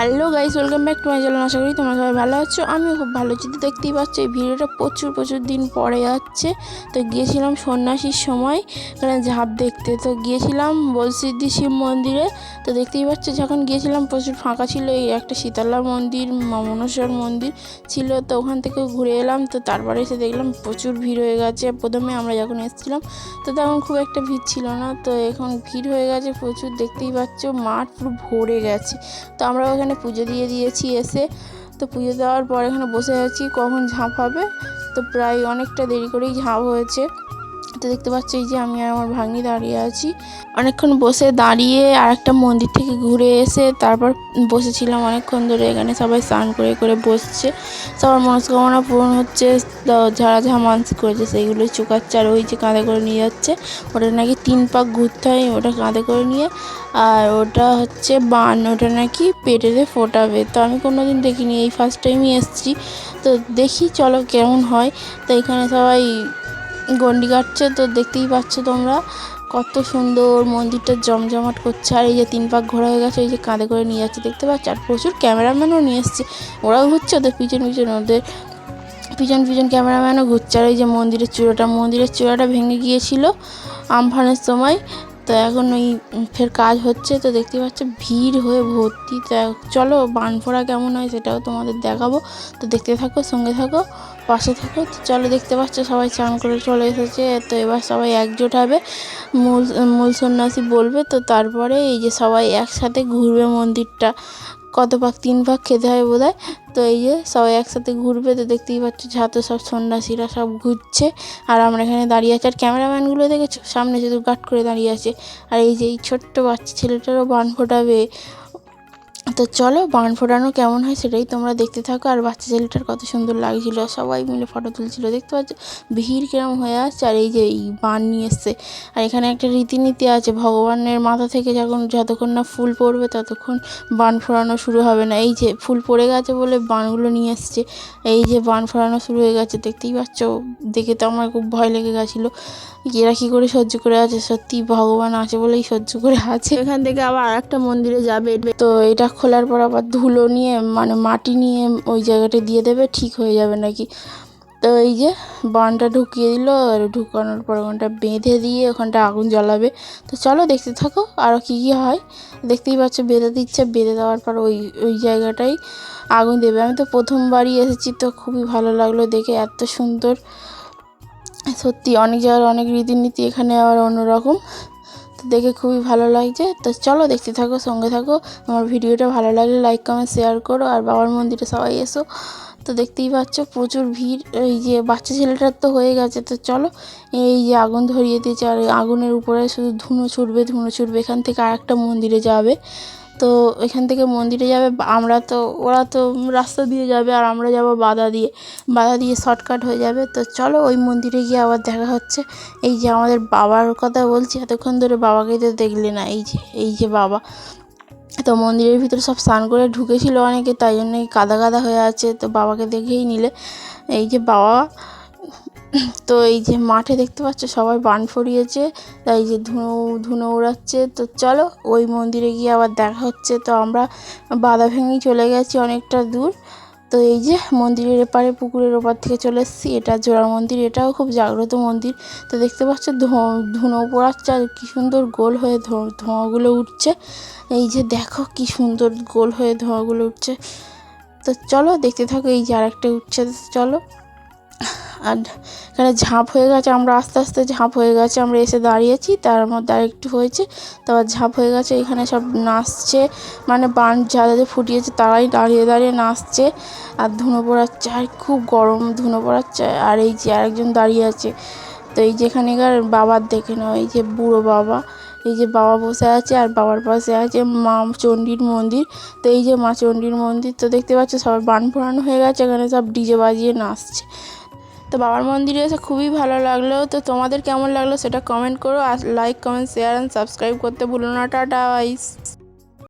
Hello guys, welcome back to my channel আশা করি তোমরা সবাই ভালো আছো। আমিও খুব ভালো আছি, তো দেখতেই পাচ্ছ এই ভিডিওটা প্রচুর প্রচুর দিন পরে যাচ্ছে। তো গিয়েছিলাম সন্ন্যাসীর সময় এখানে ঝাঁপ দেখতে। তো গিয়েছিলাম বলসিদ্ধি শিব মন্দিরে। তো দেখতেই পাচ্ছ যখন গিয়েছিলাম প্রচুর ফাঁকা ছিল, এই একটা শীতলা মন্দির মনসর মন্দির ছিল। তো ওখান থেকে ঘুরে এলাম, তো তারপরে এসে দেখলাম প্রচুর ভিড় হয়ে গেছে। প্রথমে আমরা যখন এসেছিলাম, তো তখন খুব একটা ভিড় ছিল না। তো এখন ভিড় হয়ে গেছে প্রচুর, দেখতেই পাচ্ছ মাঠ পুরো ভরে গেছে। তো আমরা ওখানে পুজো দিয়ে দিয়েছি এসে। তো পুজো দেওয়ার পর এখানে বসে আছি, কখন ঝাঁপ হবে? তো প্রায় অনেকটা দেরি করেই ঝাঁপ হয়েছে। তো দেখতে পাচ্ছি এই যে আমি আর আমার ভাগ্নি দাঁড়িয়ে আছি। অনেকক্ষণ বসে দাঁড়িয়ে আর একটা মন্দির থেকে ঘুরে এসে তারপর বসেছিলাম অনেকক্ষণ ধরে। এখানে সবাই স্নান করে করে বসছে। সবার মনস্কামনা পূরণ হচ্ছে। যারা যারা মানসিক করেছে, সেইগুলোই চুকাচ্ছে আর ওই যে কাঁধে করে নিয়ে যাচ্ছে। ওটা নাকি তিন পাক ঘুরতে হয়, ওটা কাঁধে করে নিয়ে। আর ওটা হচ্ছে বান, ওটা নাকি পেটেতে ফোটাবে। তো আমি কোনো দিন দেখিনি, এই ফার্স্ট টাইমই এসেছি। তো দেখি, চলো কেমন হয়। তো এখানে সবাই গন্ডি কাটছে তো দেখতেই পাচ্ছ তোমরা কত সুন্দর মন্দিরটা জমজমাট করছে। আর এই যে তিন পাক ঘোরা হয়ে গেছে, এই যে কাঁধে করে নিয়ে যাচ্ছে, দেখতে পাচ্ছ? আর প্রচুর ক্যামেরাম্যানও নিয়ে এসছে। ওরাও ঘুরছে ওদের পিছন পিছন, ওদের পিছন পিছন ক্যামেরাম্যানও ঘুরছে। আর এই যে মন্দিরের চূড়াটা মন্দিরের চূড়াটা ভেঙে গিয়েছিল আমফানের সময়। তো এখন ওই ফের কাজ হচ্ছে, তো দেখতে পাচ্ছ ভিড় হয়ে ভর্তি। তো চলো বানফোড়া কেমন হয় সেটাও তোমাদের দেখাবো। তো দেখতে থাকো, সঙ্গে থাকো, পাশে থাকো। তো চলো দেখতে পাচ্ছ সবাই চান করে চলে এসেছে। তো এবার সবাই একজোট হবে। মূল মূল সন্ন্যাসী বলবে, তো তারপরে এই যে সবাই একসাথে ঘুরবে মন্দিরটা। কত ভাগ, তিন ভাগ খেতে হয় বোধ হয় তো এই যে সবাই একসাথে ঘুরবে, তো দেখতেই পাচ্ছ ছাত্র সব সন্ন্যাসীরা সব ঘুরছে। আর আমরা এখানে দাঁড়িয়ে আছি, আর ক্যামেরাম্যানগুলো দেখেছ? সামনে শুধু গাট করে দাঁড়িয়ে আছে। আর এই যে এই ছোট্ট বাচ্চা ছেলেটারও বান ফোটাবে। তো চলো বান ফোটানো কেমন হয় সেটাই তোমরা দেখতে থাকো। আর বাচ্চা ছেলেটার কত সুন্দর লাগছিল। সবাই মিলে ফটো তুলছিল। দেখতে পাচ্ছ, ভিড় কিরম হয়ে আসছে। আর এই যে এই বান নিয়ে এসছে। আর এখানে একটা রীতিনীতি আছে, ভগবানের মাথা থেকে যখন যতক্ষণ না ফুল পড়বে ততক্ষণ বান ফোড়ানো শুরু হবে না। এই যে ফুল পড়ে গেছে বলে বানগুলো নিয়ে এসছে। এই যে বান ফোড়ানো শুরু হয়ে গেছে, দেখতেই পাচ্ছ? দেখে তো আমার খুব ভয় লেগে গেছিল। এরা কী করে সহ্য করে আছে? সত্যি ভগবান আছে বলেই সহ্য করে আছে। এখান থেকে আবার আর একটা মন্দিরে যাবে। তো এটা খোলার পর আবার ধুলো নিয়ে মানে মাটি নিয়ে ওই জায়গাটা দিয়ে দেবে, ঠিক হয়ে যাবে নাকি? তো এই যে বানটা ঢুকিয়ে দিল, আর ঢুকানোর পর ওখানটা বেঁধে দিয়ে ওখানটা আগুন জ্বালাবে। তো চলো দেখতে থাকো আরও কী কী হয়। দেখতেই পাচ্ছ, বেঁধে দিচ্ছে, বেঁধে দেওয়ার পর ওই ওই জায়গাটাই আগুন দেবে। আমি তো প্রথমবারই এসেছি, তো খুবই ভালো লাগল দেখে, এত সুন্দর। সত্যি, অনেক জায়গার অনেক রীতিনীতি এখানে আবার অন্যরকম। তো দেখে খুবই ভালো লাগছে। তো চলো দেখতে থাকো, সঙ্গে থাকো। তোমার ভিডিওটা ভালো লাগলে লাইক কমেন্ট শেয়ার করো। আর বাবার মন্দিরে সবাই এসো। তো দেখতেই পাচ্ছ প্রচুর ভিড়। এই যে বাচ্চা ছেলেটার তো হয়ে গেছে। তো চলো, এই যে আগুন ধরিয়ে দিয়েছে। আর আগুনের উপরে শুধু ধুনো ছুটবে ধুনো ছুটবে। এখান থেকে আর একটা মন্দিরে যাবে। তো এখান থেকে মন্দিরে যাবে আমরা তো, ওরা তো রাস্তা দিয়ে যাবে আর আমরা যাব বাধা দিয়ে। বাধা দিয়ে শর্টকাট হয়ে যাবে। তো চলো ওই মন্দিরে গিয়ে আবার দেখা হচ্ছে। এই যে আমাদের বাবার কথা বলছি, এতক্ষণ ধরে বাবাকে তো দেখলে না, এই যে এই যে বাবা। তো মন্দিরের ভিতরে সব স্নান করে ঢুকেছিল অনেকে, তাই জন্য কাদা কাদা হয়ে আছে। তো বাবাকে দেখেই নিলে। এই যে বাবা তো এই যে মাঠে দেখতে পাচ্ছ, সবাই বান ফরিয়েছে তাই যে ধুনো ধুনো উড়াচ্ছে। তো চলো, ওই মন্দিরে গিয়ে আবার দেখা হচ্ছে। তো আমরা বাধা ভেঙেই চলে গেছি অনেকটা দূর। তো এই যে মন্দিরের এপারে, পুকুরের ওপার থেকে চলে এসেছি। এটা জোড়া মন্দির, এটাও খুব জাগ্রত মন্দির। তো দেখতে পাচ্ছ ধুনো পোড়াচ্ছে আর কী সুন্দর গোল হয়ে ধোঁয়াগুলো উঠছে। এই যে দেখো কি সুন্দর গোল হয়ে ধোঁয়াগুলো উঠছে। তো চলো, দেখতে থাকো, এই যে আরেকটা উঠছে চলো। আর এখানে ঝাঁপ হয়ে গেছে, আমরা আস্তে আস্তে ঝাঁপ হয়ে গেছে, আমরা এসে দাঁড়িয়েছি, তার মধ্যে আরেকটু হয়েছে, তারপর ঝাঁপ হয়ে গেছে, এখানে সব নাচছে মানে বান যারা যে ফুটিয়েছে তারাই দাঁড়িয়ে দাঁড়িয়ে নাচছে, আর ধুনো পড়াচ্ছে আর খুব গরম ধুনো পড়াচ্ছে আর এই যে আরেকজন দাঁড়িয়ে আছে, তো এই যেখানেকার বাবার দেখে নাও, এই যে বুড়ো বাবা, এই যে বাবা বসে আছে আর বাবার পাশে আছে মা চণ্ডীর মন্দির, তো এই যে মা চণ্ডীর মন্দির, তো দেখতে পাচ্ছ সবার বান ফোড়ানো হয়ে গেছে, এখানে সব ডিজে বাজিয়ে নাচছে তো বাবার মন্দিরে এসে খুবই ভালো লাগল। তো তোমাদের কেমন লাগল সেটা কমেন্ট করো আর like comment share and subscribe করতে ভুলো না। টাটা